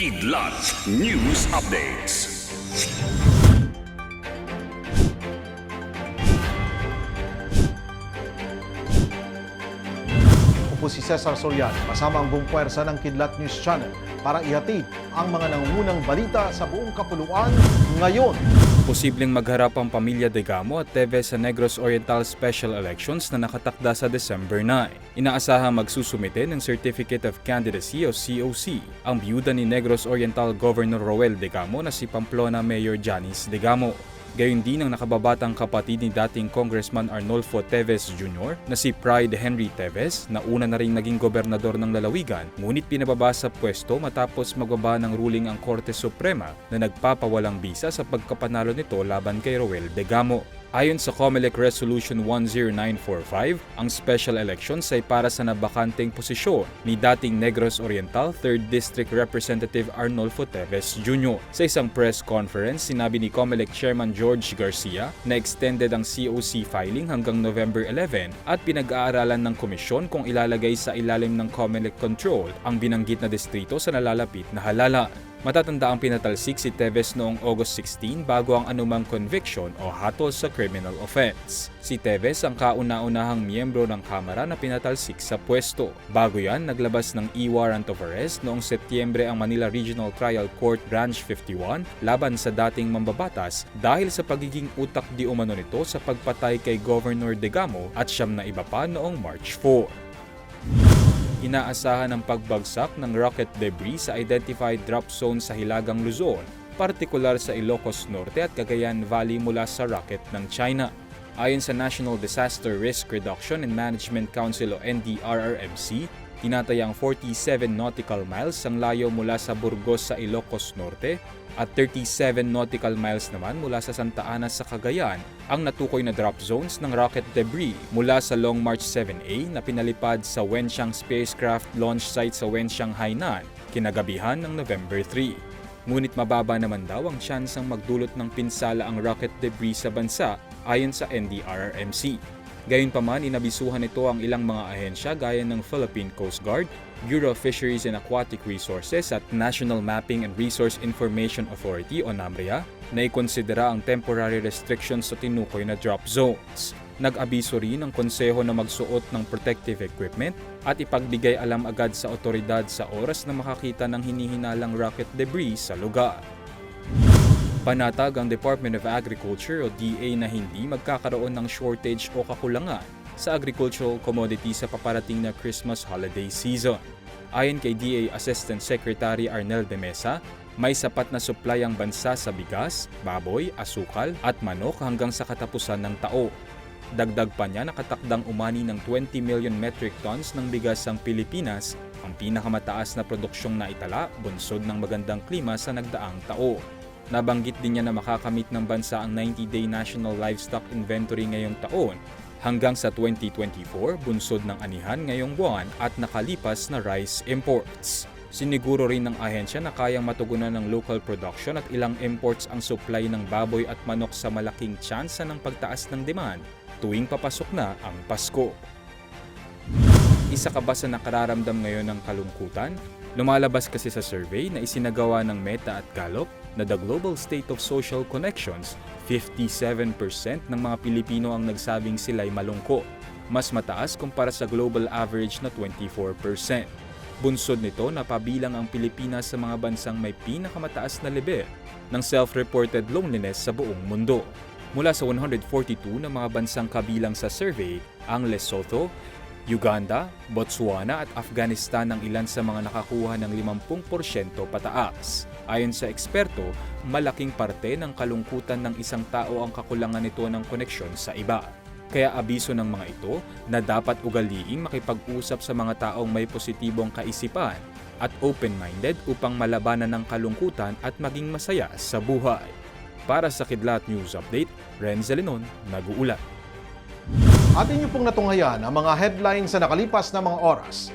Kidlat News Updates. Ako po si Cesar Soriano kasama ang buong puwersa ng Kidlat News Channel para ihatid ang mga nangungunang balita sa buong kapuluan ngayon. Posibleng magharap ang pamilya de Gamo at Teves sa Negros Oriental Special Elections na nakatakda sa December 9. Inaasahang magsusumite ng Certificate of Candidacy o COC ang biyuda ni Negros Oriental Governor Roel de Gamo na si Pamplona Mayor Janice de Gamo. Gayon din ang nakababatang kapatid ni dating Congressman Arnolfo Teves Jr. na si Pride Henry Teves na una na rin naging gobernador ng Lalawigan ngunit pinababa sa pwesto matapos magbaba ng ruling ang Korte Suprema na nagpapawalang bisa sa pagkapanalo nito laban kay Roel de Gamo. Ayon sa COMELEC Resolution 10945, ang special elections ay para sa nabakanteng posisyon ni dating Negros Oriental 3rd District Representative Arnolfo Teves Jr. Sa isang press conference, sinabi ni COMELEC Chairman George Garcia na extended ang COC filing hanggang November 11 at pinag-aaralan ng komisyon kung ilalagay sa ilalim ng COMELEC control ang binanggit na distrito sa nalalapit na halalan. Matatanda ang pinatalsik si Teves noong August 16 bago ang anumang conviction o hatol sa criminal offense. Si Teves ang kauna-unahang miyembro ng Kamara na pinatalsik sa pwesto. Bago yan, naglabas ng e-warrant of arrest noong Setyembre ang Manila Regional Trial Court Branch 51 laban sa dating mambabatas dahil sa pagiging utak di umano nito sa pagpatay kay Governor Degamo at siyam na iba pa noong March 4. Inaasahan ang pagbagsak ng rocket debris sa identified drop zone sa Hilagang Luzon, partikular sa Ilocos Norte at Cagayan Valley mula sa rocket ng China. Ayon sa National Disaster Risk Reduction and Management Council o NDRRMC, tinatayang 47 nautical miles ang layo mula sa Burgos sa Ilocos Norte at 37 nautical miles naman mula sa Santa Ana sa Cagayan ang natukoy na drop zones ng rocket debris mula sa Long March 7A na pinalipad sa Wenxiang Spacecraft Launch Site sa Wenxiang, Hainan kinagabihan ng November 3. Ngunit mababa naman daw ang tsansang magdulot ng pinsala ang rocket debris sa bansa ayon sa NDRRMC. Gayunpaman, inabisuhan nito ang ilang mga ahensya gaya ng Philippine Coast Guard, Bureau of Fisheries and Aquatic Resources at National Mapping and Resource Information Authority o NAMRIA na ikonsidera ang temporary restrictions sa tinukoy na drop zones. Nag-abiso rin ang konseho na magsuot ng protective equipment at ipagbigay alam agad sa otoridad sa oras na makakita ng hinihinalang rocket debris sa lugar. Panatag ang Department of Agriculture o DA na hindi magkakaroon ng shortage o kakulangan sa agricultural commodities sa paparating na Christmas holiday season. Ayon kay DA Assistant Secretary Arnel de Mesa, may sapat na supply ang bansa sa bigas, baboy, asukal at manok hanggang sa katapusan ng tao. Dagdag pa niya nakatakdang umani ng 20 million metric tons ng bigas ang Pilipinas, ang pinakamataas na produksyong naitala bunsod ng magandang klima sa nagdaang tao. Nabanggit din niya na makakamit ng bansa ang 90-day National Livestock Inventory ngayong taon hanggang sa 2024 bunsod ng anihan ngayong buwan at nakalipas na rice imports. Siniguro rin ng ahensya na kayang matugunan ng local production at ilang imports ang supply ng baboy at manok sa malaking tsansa ng pagtaas ng demand tuwing papasok na ang Pasko. Isa ka ba sa nakararamdam ngayon ng kalungkutan? Lumalabas kasi sa survey na isinagawa ng Meta at Gallup na the global state of social connections, 57% ng mga Pilipino ang nagsabing sila'y malungkot. Mas mataas kumpara sa global average na 24%. Bunsod nito na pabilang ang Pilipinas sa mga bansang may pinakamataas na level ng self-reported loneliness sa buong mundo. Mula sa 142 na mga bansang kabilang sa survey, ang Lesotho, Uganda, Botswana at Afghanistan ang ilan sa mga nakakuha ng 50% pataas. Ayon sa eksperto, malaking parte ng kalungkutan ng isang tao ang kakulangan nito ng koneksyon sa iba. Kaya abiso ng mga ito na dapat ugaliing makipag-usap sa mga taong may positibong kaisipan at open-minded upang malabanan ng kalungkutan at maging masaya sa buhay. Para sa Kidlat News Update, Renz Zelenon, nag-uulat. At inyo pong natunghayan ang mga headlines sa nakalipas na mga oras.